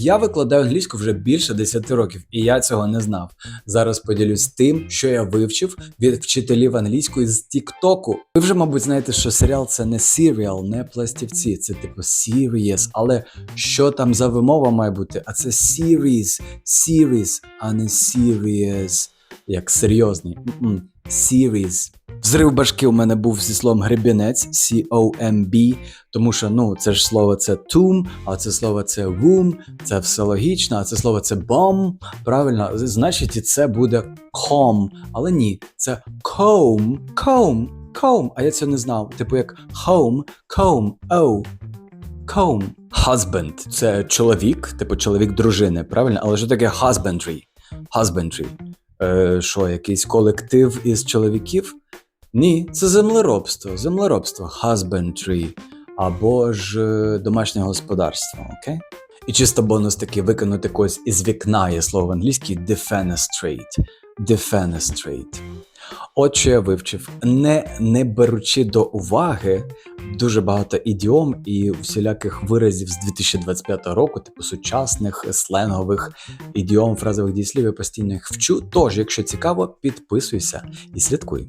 Я викладаю англійську вже більше 10 років, і я цього не знав. Зараз поділюсь тим, що я вивчив від вчителів англійської з Тіктоку. Ви вже, мабуть, знаєте, що серіал це не серіал, не пластівці, це типу serious, але що там за вимова має бути? А це series, series, а не serious, як серйозний. Series. Взрив башки у мене був зі словом гребінець, C-O-M-B, тому що ну це ж слово це tomb, а це слово це womb, це все логічно, а це слово це bomb, правильно, значить і це буде comb, але ні, це comb, comb, comb, а я цього не знав. Типу як home, comb, oh, comb. Husband – це чоловік, типу чоловік дружини, правильно? Але що таке? Husbandry. Е, що, якийсь колектив із чоловіків? Ні, це землеробство, землеробство, husbandry, або ж е, домашнє господарство, окей? І чисто бонус такий викинути когось із вікна є слово в англійській defenestrate. Defenestrate. Що я вивчив, не, не беручи до уваги дуже багато ідіом і всіляких виразів з 2025 року, типу сучасних сленгових ідіом, фразових дієслів, я постійно їх вчу. Тож, якщо цікаво, підписуйся і слідкуй.